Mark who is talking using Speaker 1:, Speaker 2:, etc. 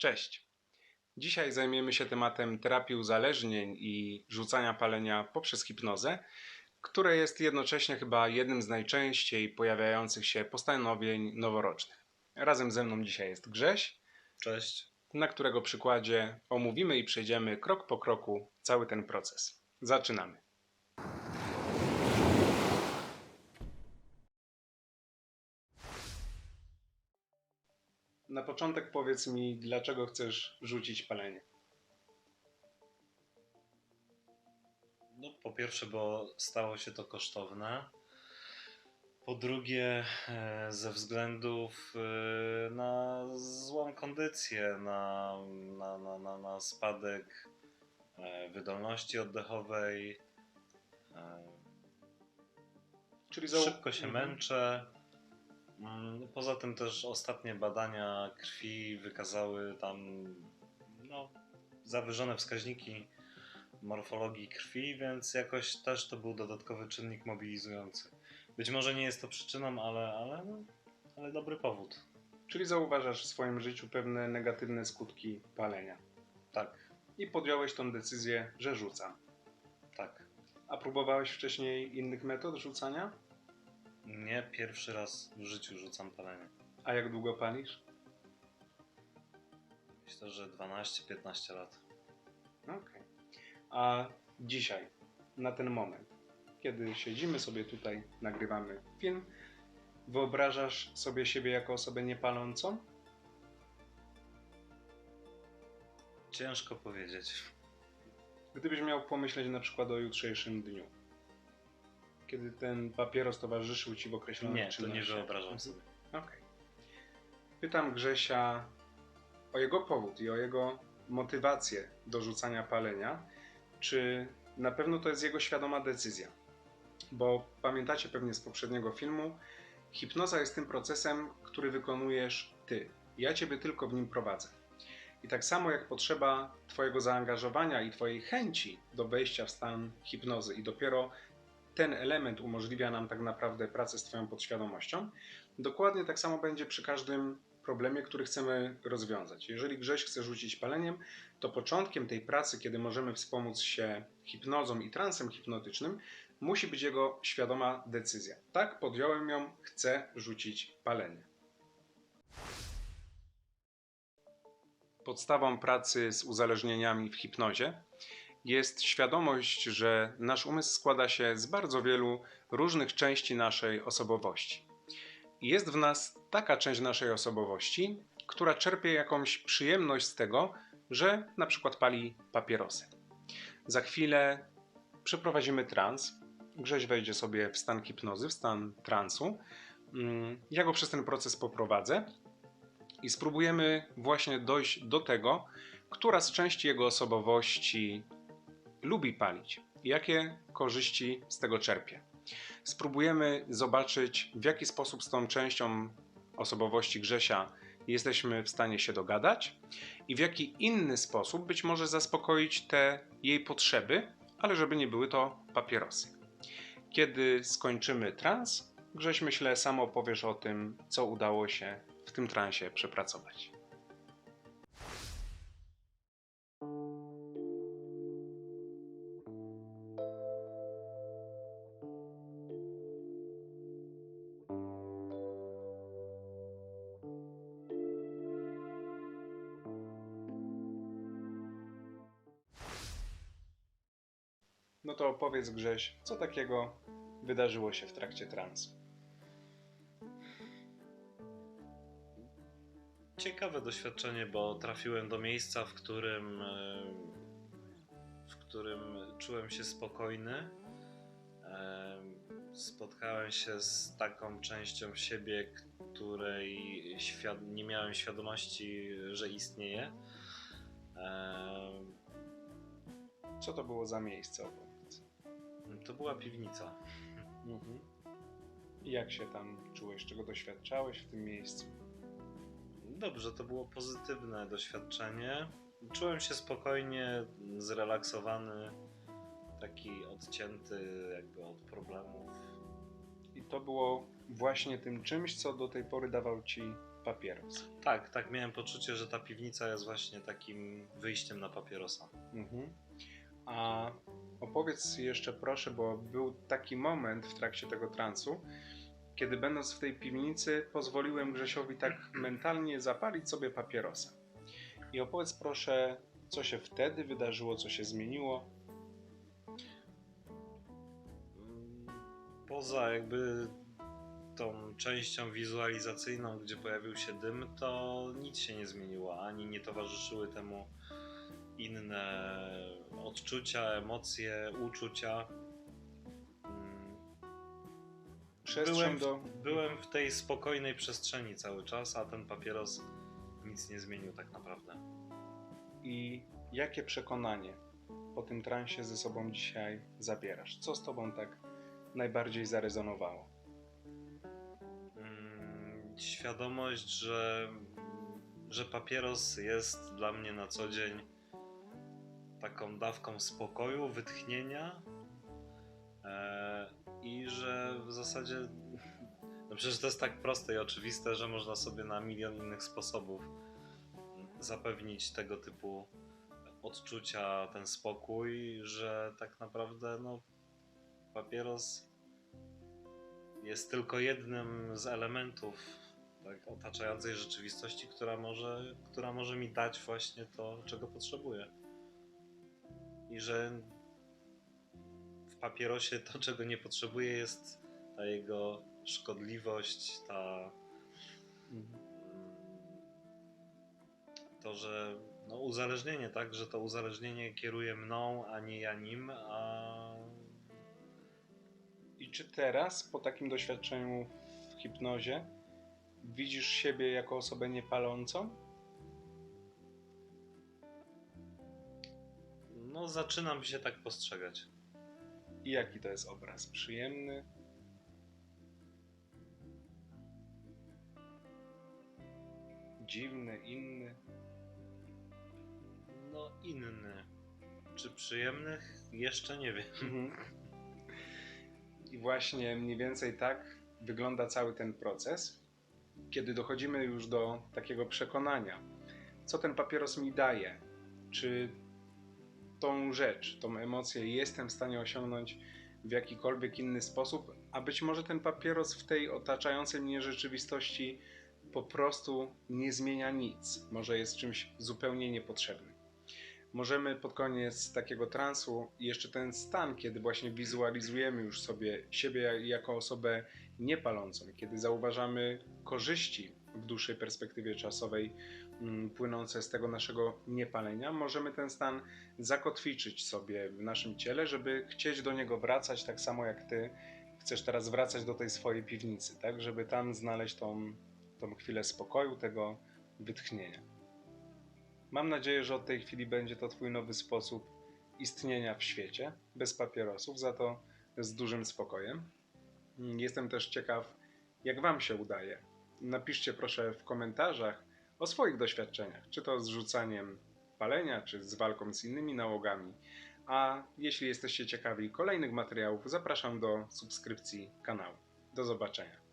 Speaker 1: Cześć. Dzisiaj zajmiemy się tematem terapii uzależnień i rzucania palenia poprzez hipnozę, które jest jednocześnie chyba jednym z najczęściej pojawiających się postanowień noworocznych. Razem ze mną dzisiaj jest Grześ,
Speaker 2: Cześć.
Speaker 1: na którego przykładzie omówimy i przejdziemy krok po kroku cały ten proces. Zaczynamy. Na początek powiedz mi, dlaczego chcesz rzucić palenie?
Speaker 2: No, po pierwsze, bo stało się to kosztowne. Po drugie, e, ze względów e, na złą kondycję, na, na, na, na, na spadek e, wydolności oddechowej.
Speaker 1: Czyli zau-
Speaker 2: Szybko się
Speaker 1: Mhm.
Speaker 2: męczę. Mm, Poza tym też ostatnie badania krwi wykazały tam no, zawyżone wskaźniki morfologii krwi, więc jakoś też to był dodatkowy czynnik mobilizujący. Być może nie jest to przyczyną, ale, ale, no, ale dobry powód.
Speaker 1: Czyli zauważasz w swoim życiu pewne negatywne skutki palenia.
Speaker 2: Tak,
Speaker 1: I podjąłeś tą decyzję, że rzucam.
Speaker 2: tak.
Speaker 1: A próbowałeś wcześniej innych metod rzucania?
Speaker 2: Nie pierwszy raz w życiu rzucam palenie.
Speaker 1: A jak długo palisz?
Speaker 2: Myślę, że 12-15 lat.
Speaker 1: Okej. A dzisiaj, na ten moment, kiedy siedzimy sobie tutaj, nagrywamy film, wyobrażasz sobie siebie jako osobę niepalącą?
Speaker 2: Ciężko powiedzieć.
Speaker 1: Gdybyś miał pomyśleć na przykład o jutrzejszym dniu, kiedy ten papieros towarzyszył ci w określonych
Speaker 2: Nie, to nie wyobrażam
Speaker 1: Mhm.
Speaker 2: sobie.
Speaker 1: Okej. Pytam Grzesia o jego powód i o jego motywację do rzucania palenia. Czy na pewno to jest jego świadoma decyzja? Bo pamiętacie pewnie z poprzedniego filmu, hipnoza jest tym procesem, który wykonujesz ty. Ja ciebie tylko w nim prowadzę. I tak samo jak potrzeba Twojego zaangażowania i Twojej chęci do wejścia w stan hipnozy, i dopiero ten element umożliwia nam tak naprawdę pracę z Twoją podświadomością, Dokładnie tak samo będzie przy każdym problemie, który chcemy rozwiązać. Jeżeli Grześ chce rzucić paleniem, to początkiem tej pracy, kiedy możemy wspomóc się hipnozą i transem hipnotycznym, musi być jego świadoma decyzja. Tak, podjąłem ją, chcę rzucić palenie. Podstawą pracy z uzależnieniami w hipnozie jest świadomość, że nasz umysł składa się z bardzo wielu różnych części naszej osobowości. Jest w nas taka część naszej osobowości, która czerpie jakąś przyjemność z tego, że na przykład pali papierosy. Za chwilę przeprowadzimy trans. Grześ wejdzie sobie w stan hipnozy, w stan transu. Mm, Ja go przez ten proces poprowadzę i spróbujemy właśnie dojść do tego, która z części jego osobowości lubi palić, i jakie korzyści z tego czerpie spróbujemy zobaczyć, w jaki sposób z tą częścią osobowości Grzesia jesteśmy w stanie się dogadać i w jaki inny sposób być może zaspokoić te jej potrzeby, ale żeby nie były to papierosy. Kiedy skończymy trans, Grześ myślę sam opowiesz o tym, co udało się w tym transie przepracować. To opowiedz Grześ, co takiego wydarzyło się w trakcie transu.
Speaker 2: Ciekawe doświadczenie, bo trafiłem do miejsca, w którym, e, w którym czułem się spokojny. E, Spotkałem się z taką częścią siebie, której nie miałem świadomości, że istnieje. E,
Speaker 1: Co to było za miejsce.
Speaker 2: To była piwnica.
Speaker 1: Mhm. I jak się tam czułeś, czego doświadczałeś w tym miejscu?
Speaker 2: Dobrze, to było pozytywne doświadczenie. Czułem się spokojnie, zrelaksowany, taki odcięty jakby od problemów.
Speaker 1: I to było właśnie tym czymś, co do tej pory dawał ci papieros.
Speaker 2: Tak, tak, miałem poczucie, że ta piwnica jest właśnie takim wyjściem na papierosa.
Speaker 1: Mhm. A opowiedz jeszcze proszę, bo był taki moment w trakcie tego transu, kiedy będąc w tej piwnicy pozwoliłem Grzesiowi tak mentalnie zapalić sobie papierosa. I opowiedz proszę, co się wtedy wydarzyło, co się zmieniło.
Speaker 2: Poza jakby tą częścią wizualizacyjną, gdzie pojawił się dym, to nic się nie zmieniło, ani nie towarzyszyły temu inne odczucia, emocje, uczucia. Mm,
Speaker 1: Przestrzeń
Speaker 2: Byłem w,
Speaker 1: do...
Speaker 2: byłem w tej spokojnej przestrzeni cały czas, a ten papieros nic nie zmienił tak naprawdę.
Speaker 1: I jakie przekonanie po tym transie ze sobą dzisiaj zabierasz? Co z tobą tak najbardziej zarezonowało?
Speaker 2: Mm, Świadomość, że, że papieros jest dla mnie na co dzień taką dawką spokoju, wytchnienia e, i że w zasadzie no przecież to jest tak proste i oczywiste, że można sobie na milion innych sposobów zapewnić tego typu odczucia, ten spokój, że tak naprawdę no, papieros jest tylko jednym z elementów tak, otaczającej rzeczywistości, która może, która może mi dać właśnie to, czego potrzebuję. I że w papierosie to, czego nie potrzebuję, jest ta jego szkodliwość, ta mm, to, że no, uzależnienie, tak, że to uzależnienie kieruje mną, a nie ja nim, a
Speaker 1: I czy teraz, po takim doświadczeniu w hipnozie, widzisz siebie jako osobę niepalącą?
Speaker 2: No, zaczynam się tak postrzegać.
Speaker 1: I jaki to jest obraz? Przyjemny? Dziwny, inny?
Speaker 2: No, inny. Czy przyjemnych? Jeszcze nie wiem.
Speaker 1: Mhm. I właśnie mniej więcej tak wygląda cały ten proces, kiedy dochodzimy już do takiego przekonania, co ten papieros mi daje, czy tą rzecz, tą emocję jestem w stanie osiągnąć w jakikolwiek inny sposób, a być może ten papieros w tej otaczającej mnie rzeczywistości po prostu nie zmienia nic, może jest czymś zupełnie niepotrzebnym. Możemy pod koniec takiego transu jeszcze ten stan, kiedy właśnie wizualizujemy już sobie siebie jako osobę niepalącą, kiedy zauważamy korzyści w dłuższej perspektywie czasowej mm, płynące z tego naszego niepalenia, możemy ten stan zakotwiczyć sobie w naszym ciele, żeby chcieć do niego wracać tak samo jak ty chcesz teraz wracać do tej swojej piwnicy, tak, żeby tam znaleźć tą, tą chwilę spokoju, tego wytchnienia. Mam nadzieję, że od tej chwili będzie to Twój nowy sposób istnienia w świecie, bez papierosów, za to z dużym spokojem. Jestem też ciekaw, jak Wam się udaje. Napiszcie proszę w komentarzach o swoich doświadczeniach, czy to z rzucaniem palenia, czy z walką z innymi nałogami. A jeśli jesteście ciekawi kolejnych materiałów, zapraszam do subskrypcji kanału. Do zobaczenia.